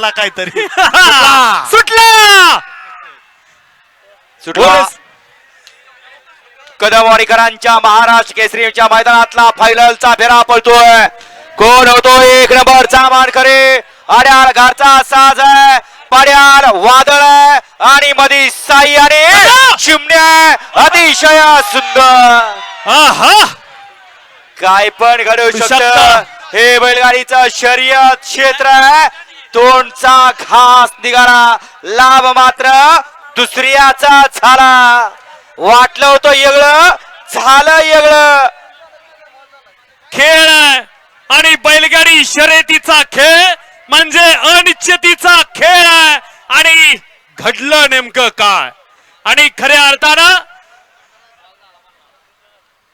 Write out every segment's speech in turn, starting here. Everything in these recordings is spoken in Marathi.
ला काहीतरी. सुटला. सुटला! कदमवाडीकरांच्या महाराष्ट्र केसरीच्या मैदानातला फायनलचा फेरा पळतोय. कोण होतो एक नंबरचा मानकरी? अड्याळ घरचा साज आहे. पड्याळ वादळ आहे. आणि मधी साई आणि चिमण्या. आहे. अतिशय सुंदर. आहा. काय पण घडू शकतं. हे बैलगाडीचं शर्यत क्षेत्र आहे. तोंडचा घास निघाला लाभ मात्र दुसऱ्याचा झाला. वाटलं होतं येगळं झालं येगळं. खेळ आणि बैलगाडी शर्यतीचा खेळ म्हणजे अनिश्चितीचा खेळ आहे. आणि घडलं नेमकं काय? आणि खऱ्या अर्थानं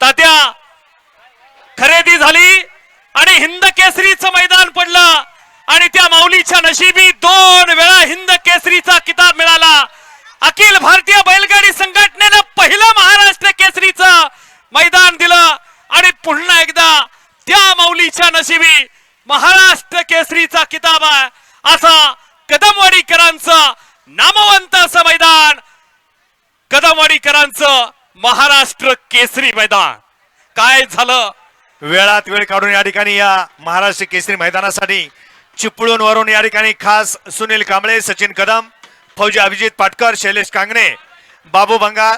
तात्या खरेदी झाली आणि हिंद केसरीचं मैदान पडलं. माऊलीच्या नशिबी दोन वेळा हिंद केसरीचा किताब मिळाला. अखिल भारतीय बैलगाडी संघटनेनं पहिलं महाराष्ट्र केसरीचं मैदान दिलं आणि पुन्हा एकदा त्या माऊलीच्या नशिबी महाराष्ट्र केसरीचा किताब आहे. असा कदमवाडीकरांचं नामवंत असं मैदान कदमवाडीकरांचं महाराष्ट्र केसरी मैदान. काय झालं? वेळात वेळ काढून या ठिकाणी या महाराष्ट्र केसरी मैदानासाठी चिपळूण वरून या ठिकाणी खास सुनील कांबळे सचिन कदम फौजी अभिजित पाटकर शैलेश कांगणे बाबू भंगा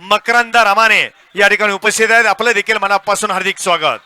मकरंदा रामाने या ठिकाणी उपस्थित आहेत. आपलं देखील मनापासून हार्दिक स्वागत.